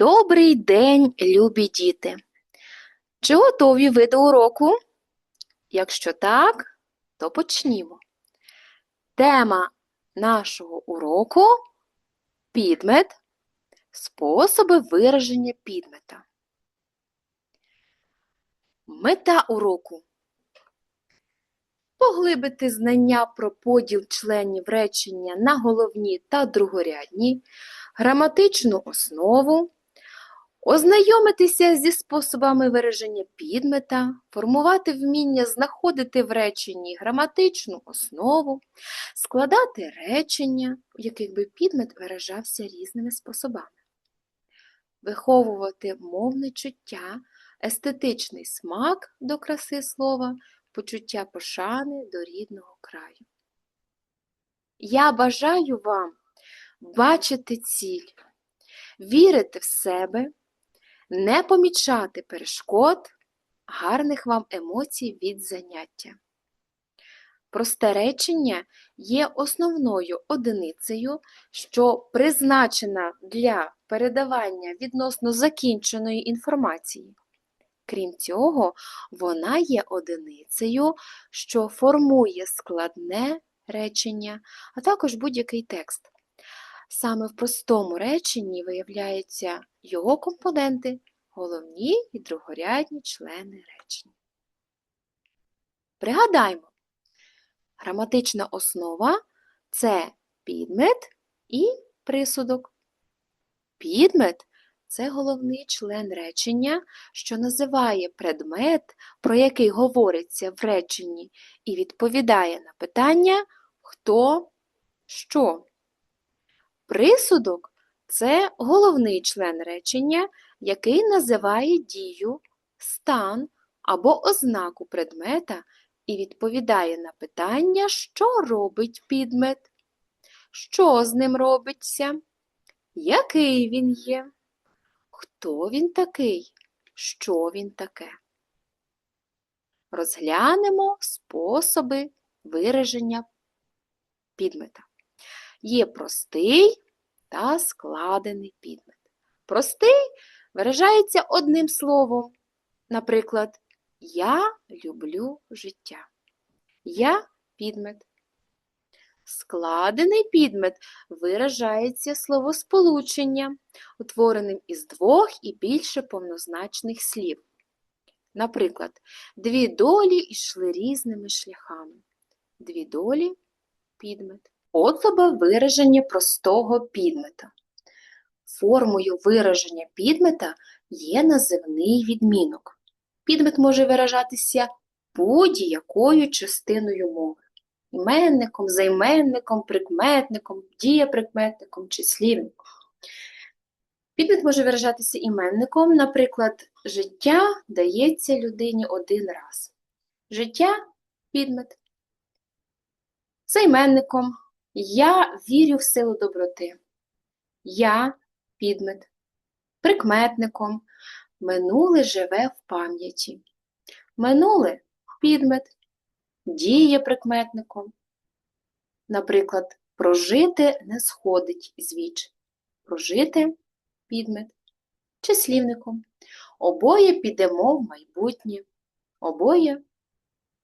Добрий день, любі діти! Чи готові ви до уроку? Якщо так, то почнімо. Тема нашого уроку підмет, способи вираження підмета. Мета уроку поглибити знання про поділ членів речення на головні та другорядні, граматичну основу, ознайомитися зі способами вираження підмета, формувати вміння знаходити в реченні граматичну основу, складати речення, в яких би підмет виражався різними способами, виховувати мовне чуття, естетичний смак до краси слова, почуття пошани до рідного краю. Я бажаю вам бачити ціль, вірити в себе, не помічати перешкод, гарних вам емоцій від заняття. Просте речення є основною одиницею, що призначена для передавання відносно закінченої інформації. Крім цього, вона є одиницею, що формує складне речення, а також будь-який текст. Саме в простому реченні виявляються його компоненти, головні і другорядні члени речення. Пригадаймо, граматична основа це підмет і присудок. Підмет це головний член речення, що називає предмет, про який говориться в реченні, і відповідає на питання хто, що. Присудок це головний член речення, який називає дію, стан або ознаку предмета і відповідає на питання, що робить підмет, що з ним робиться, який він є, хто він такий, що він таке. Розглянемо способи вираження підмета. Є простий та складений підмет. Простий виражається одним словом. Наприклад, я люблю життя. Я підмет. Складений підмет виражається словосполученням, утвореним із двох і більше повнозначних слів. Наприклад, дві долі йшли різними шляхами. Дві долі підмет. Способи вираження простого підмета. Формою вираження підмета є називний відмінок. Підмет може виражатися будь-якою частиною мови. Іменником, займенником, прикметником, дієприкметником, числівником. Підмет може виражатися іменником, наприклад, життя дається людині один раз. Життя підмет. Займенником я вірю в силу доброти. Я підмет. Прикметником минуле живе в пам'яті. Минуле підмет. Діє прикметником. Наприклад, прожити не сходить з віч. Прожити підмет. Числівником. Обоє підемо в майбутнє. Обоє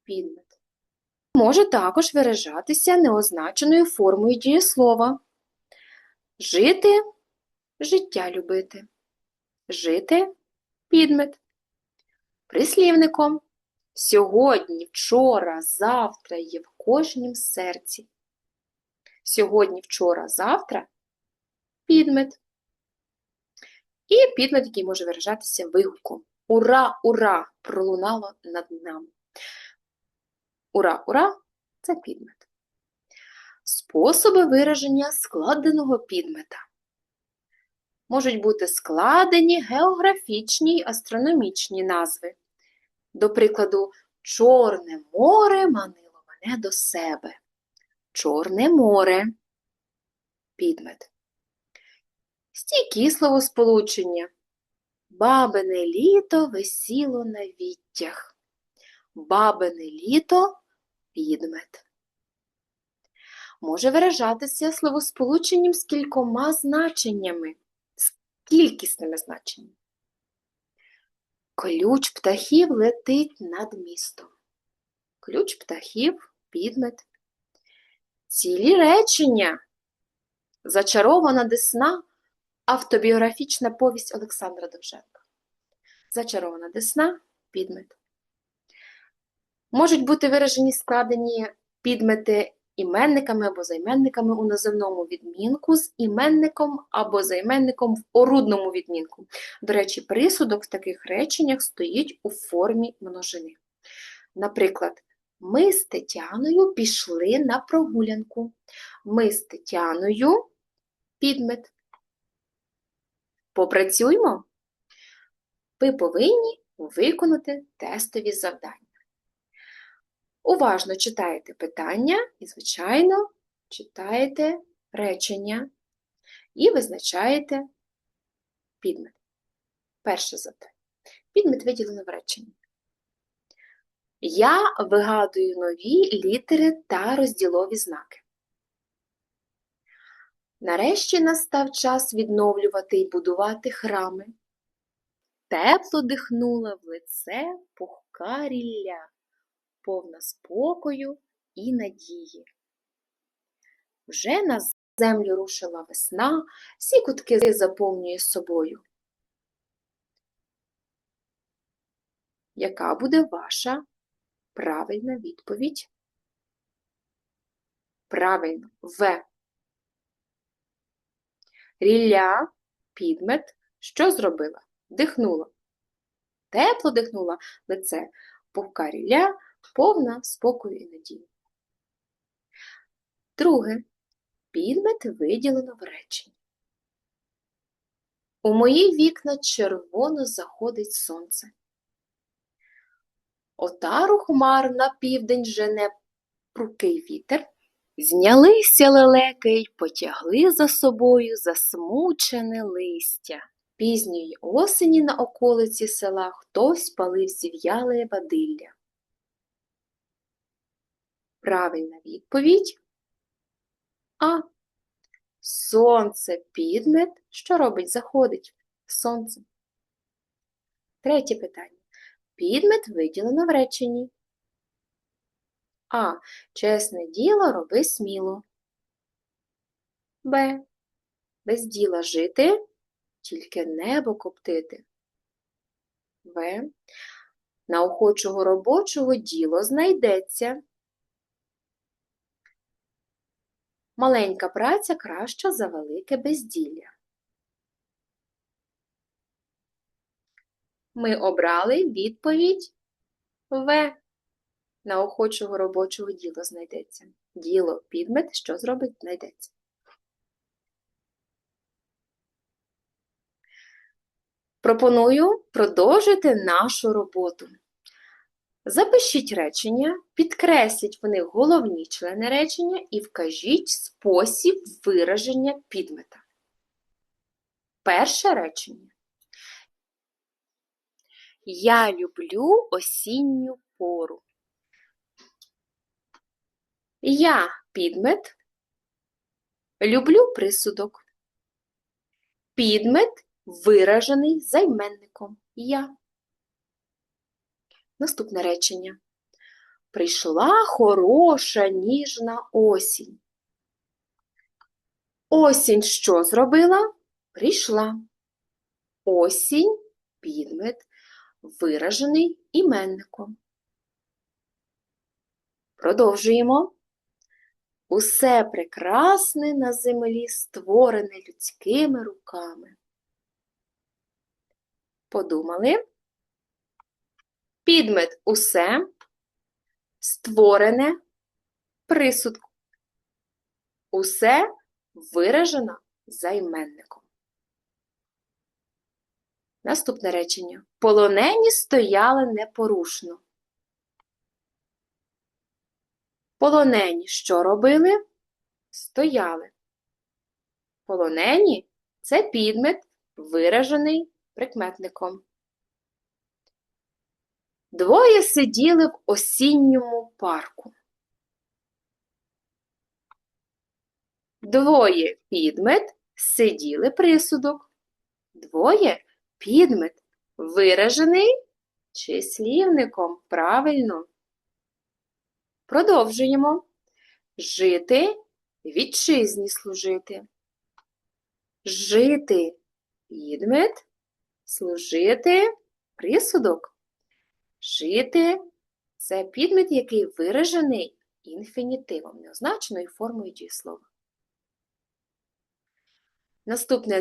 підмет може також виражатися неозначеною формою дієслова. Жити життя любити. Жити підмет. Прислівником сьогодні, вчора, завтра є в кожнім серці. Сьогодні, вчора, завтра підмет. І підмет, який може виражатися вигуком. Ура, ура! пролунало над нами. Ура, ура це підмет. Способи вираження складеного підмета. Можуть бути складені географічні й астрономічні назви. До прикладу, Чорне море манило мене до себе. Чорне море підмет. Стійкі словосполучення. Бабине літо висіло на віттях. Бабине літо підмет. Може виражатися словосполученням з кількома значеннями. з кількісними значеннями. Ключ птахів летить над містом. Ключ птахів, підмет. Цілі речення. Зачарована десна. Автобіографічна повість Олександра Довженка. Зачарована десна, підмет. Можуть бути виражені складені підмети іменниками або займенниками у називному відмінку з іменником або займенником в орудному відмінку. До речі, присудок в таких реченнях стоїть у формі множини. Наприклад, ми з Тетяною пішли на прогулянку. Ми з Тетяною підмет. Попрацюймо. Ви повинні виконати тестові завдання. Уважно читаєте питання і, звичайно, читаєте речення і визначаєте підмет. Перше завдання. Підмет виділено в реченні. Я вигадую нові літери та розділові знаки. Нарешті настав час відновлювати і будувати храми. Тепло дихнула в лице пухка рілля, повна спокою і надії. Вже на землю рушила весна, всі кутки заповнює собою. Яка буде ваша правильна відповідь? Правильно, В. Рілля, підмет, що зробила? Дихнула. Тепло дихнула лице, пухка рілля, повна спокою і надії. Друге. Підмет виділено в реченні. У мої вікна червоно заходить сонце. Отару хмар на південь жене прукий вітер. Знялися лелеки й потягли за собою засмучене листя. Пізньої осені на околиці села хтось палив зів'яле бадилля. Правильна відповідь А. Сонце підмет. Що робить? Заходить. Сонце. Третє питання. Підмет виділено в реченні. А. Чесне діло роби сміло. Б. Без діла жити, тільки небо коптити. В. На охочого робочого діло знайдеться. Маленька праця краща за велике безділля. Ми обрали відповідь В. На охочого робочого діло знайдеться. Діло підмет, що зробить, знайдеться. Пропоную продовжити нашу роботу. Запишіть речення, підкресліть в них головні члени речення і вкажіть спосіб вираження підмета. Перше речення. Я люблю осінню пору. Я підмет. Люблю присудок. Підмет виражений займенником я. Наступне речення. Прийшла хороша ніжна осінь. Осінь що зробила? Прийшла. Осінь підмет виражений іменником. Продовжуємо. Усе прекрасне на землі створене людськими руками. Подумали? Підмет усе, створене присудку. Усе виражено займенником. Наступне речення. Полонені стояли непорушно. Полонені що робили? Стояли. Полонені це підмет, виражений прикметником. Двоє сиділи в осінньому парку. Двоє підмет сиділи присудок. Двоє підмет виражений числівником. Правильно. Продовжуємо. Жити вітчизні служити. Жити підмет, служити присудок. Жити це підмет, який виражений інфінітивом, неозначеною формою дієслова. Наступне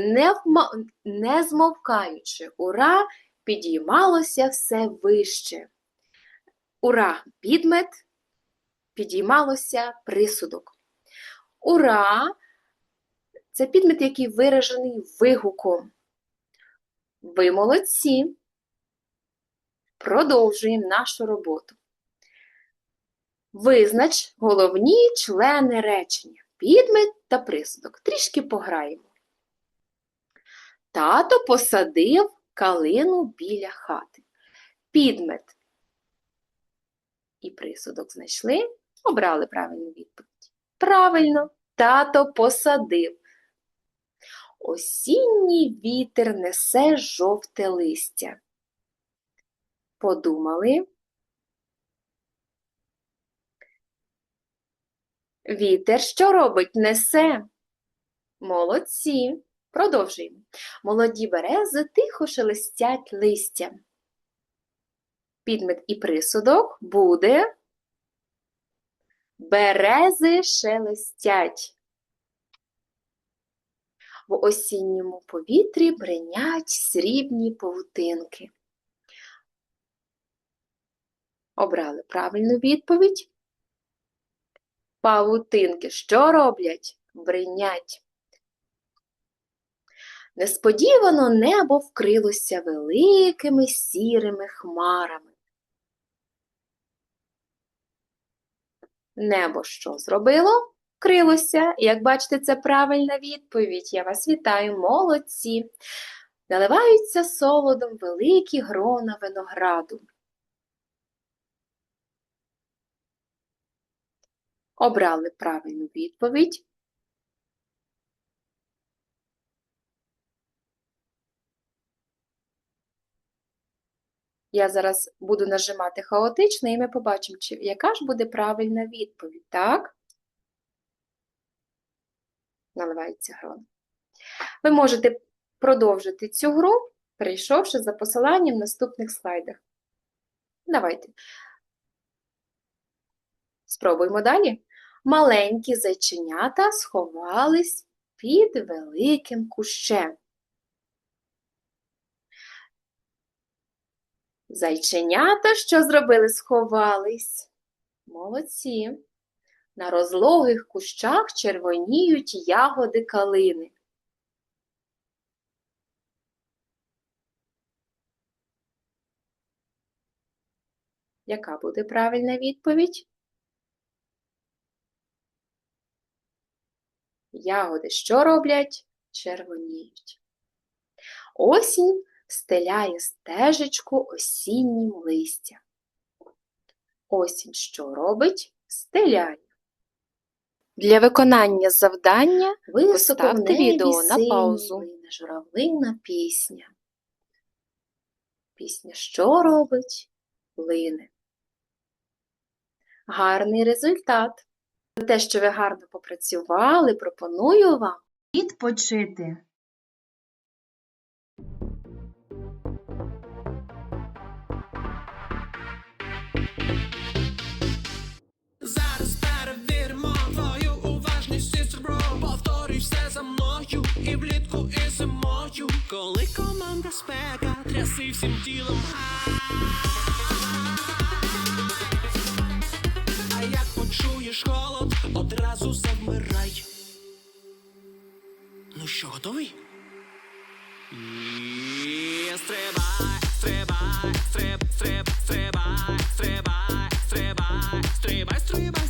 не, змовкаючи, ура, підіймалося все вище. Ура, підмет, підіймалося присудок. Ура! Це підмет, який виражений вигуком. Ви молодці. Продовжуємо нашу роботу. Визнач головні члени речення. Підмет та присудок. Трішки пограємо. Тато посадив калину біля хати. Підмет і присудок знайшли, обрали правильну відповідь. Правильно, тато посадив. Осінній вітер несе жовте листя. Подумали. Вітер що робить? Несе. Молодці. Продовжуємо. Молоді берези тихо шелестять листям. Підмет і присудок буде берези шелестять. В осінньому повітрі бренять срібні павутинки. Обрали правильну відповідь. Павутинки що роблять? Бринять. Несподівано небо вкрилося великими сірими хмарами. Небо що зробило? Вкрилося. Як бачите, це правильна відповідь. Я вас вітаю, молодці. Наливаються солодом великі грона винограду. Обрали правильну відповідь. Я зараз буду нажимати хаотично, і ми побачимо, чи, яка ж буде правильна відповідь, так? Наливається грон. Ви можете продовжити цю гру, перейшовши за посиланням в наступних слайдах. Давайте. Спробуємо далі. Маленькі зайченята сховались під великим кущем. Зайченята, що зробили, сховались. Молодці. На розлогих кущах червоніють ягоди калини. Яка буде правильна відповідь? Ягоди що роблять? Червоніють. Осінь стеляє стежечку осіннім листям. Осінь що робить? Стеляє. Для виконання завдання Поставте відео на паузу. журавлина пісня. пісня що робить? Лине. Гарний результат. За те, що ви гарно попрацювали, пропоную вам Відпочити. Зараз перевіримо твою уважність і сербро Повторюй все за мною і влітку, і зимою. Коли команда спека, тряси всім тілом як холод, одразу завмирай Ну що, готовий? І стрибай, стрибай, стриб, стриб, стрибай, стрибай, стрибай, стрибай, стрибай.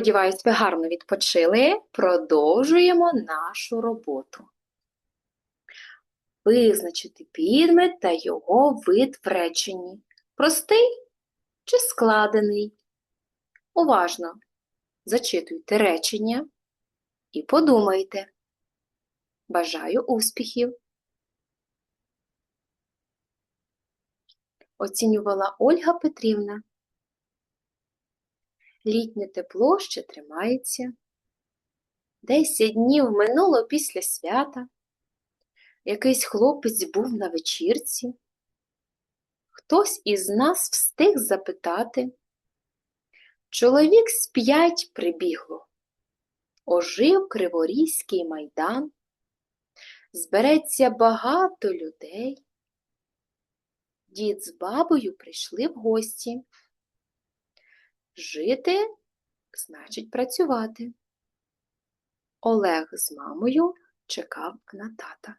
Сподіваюсь, ви гарно відпочили. Продовжуємо нашу роботу. Визначити підмет та його вид в реченні. Простий чи складений? Уважно зачитуйте речення і подумайте. Бажаю успіхів! Оцінювала Ольга Петрівна. Літнє тепло ще тримається. Десять днів минуло після свята. Якийсь хлопець був на вечірці. Хтось із нас встиг запитати. Чоловік з п'ять прибігло. Ожив Криворізький майдан. Збереться багато людей. Дід з бабою прийшли в гості. Жити значить працювати. Олег з мамою чекав на тата.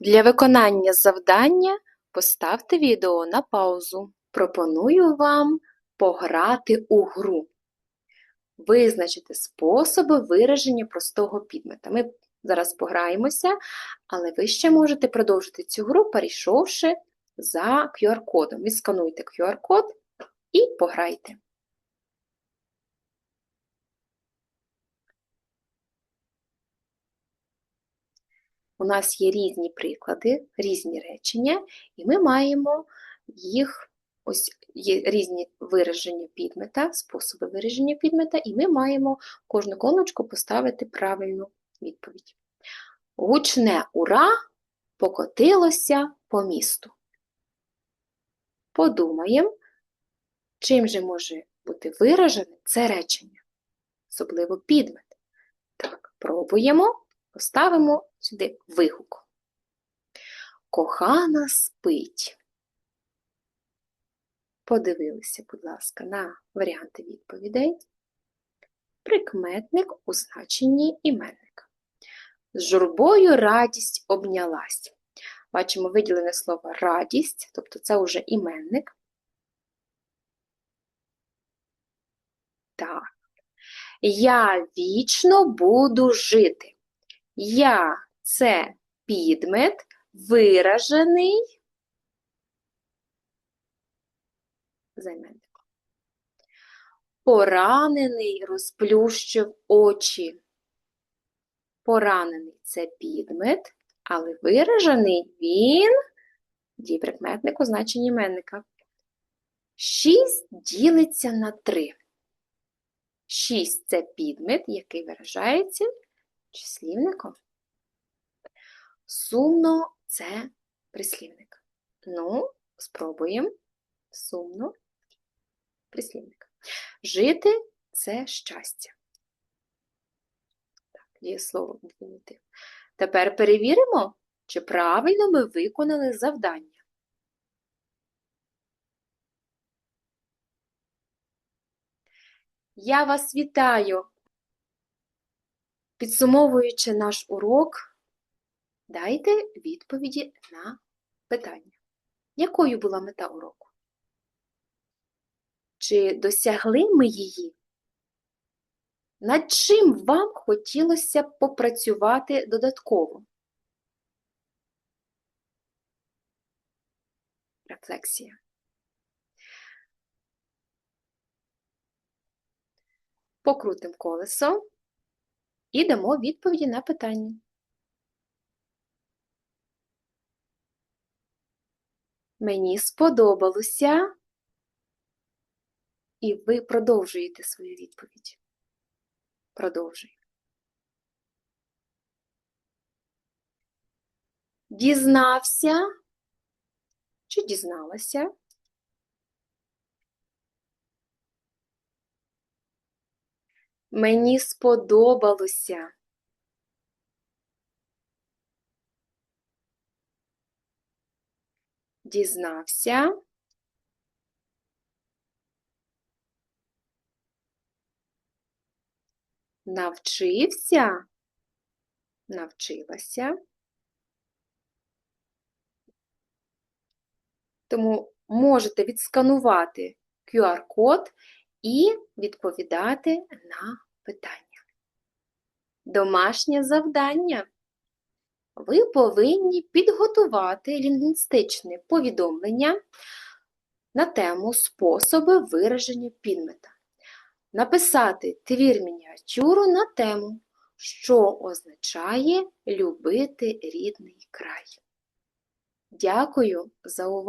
Для виконання завдання поставте відео на паузу. Пропоную вам пограти у гру. Визначити способи вираження простого підмета. Ми зараз пограємося, але ви ще можете продовжити цю гру, перейшовши за QR-кодом. Відскануйте QR-код і пограйте. У нас є різні приклади, різні речення, і ми маємо їх, ось є різні вираження підмета, способи вираження підмета, і ми маємо кожну колоночку поставити правильну відповідь. Гучне ура покотилося по місту. Подумаємо, чим же може бути виражене це речення, особливо підмет. Так, пробуємо. Поставимо сюди вигук. Кохана спить. Подивилися, будь ласка, на варіанти відповідей. Прикметник у значенні іменника. З журбою радість обнялась. Бачимо виділене слово радість, тобто це вже іменник. Так. Я вічно буду жити. Я це підмет, виражений займенником. Поранений розплющив очі. Поранений це підмет, але виражений він дієприкметник у значенні іменника. Шість ділиться на три. Шість це підмет, який виражається числівником. Сумно це прислівник. Ну, спробуємо. Сумно прислівник. Жити це щастя. Так, є слово інфінітив. Тепер перевіримо, чи правильно ми виконали завдання. Я вас вітаю! Підсумовуючи наш урок, дайте відповіді на питання. Якою була мета уроку? Чи досягли ми її? Над чим вам хотілося б попрацювати додатково? Рефлексія. Покрутимо колесо і дамо відповіді на питання. Мені сподобалося, і ви продовжуєте свою відповідь. Продовжуємо. Дізнався чи дізналася? Мені сподобалося. Дізнався. Навчився. Навчилася. Тому можете відсканувати QR-код і відповідати на питання. Домашнє завдання. Ви повинні підготувати лінгвістичне повідомлення на тему способи вираження підмета. Написати твір мініатюру на тему, що означає любити рідний край. Дякую за увагу!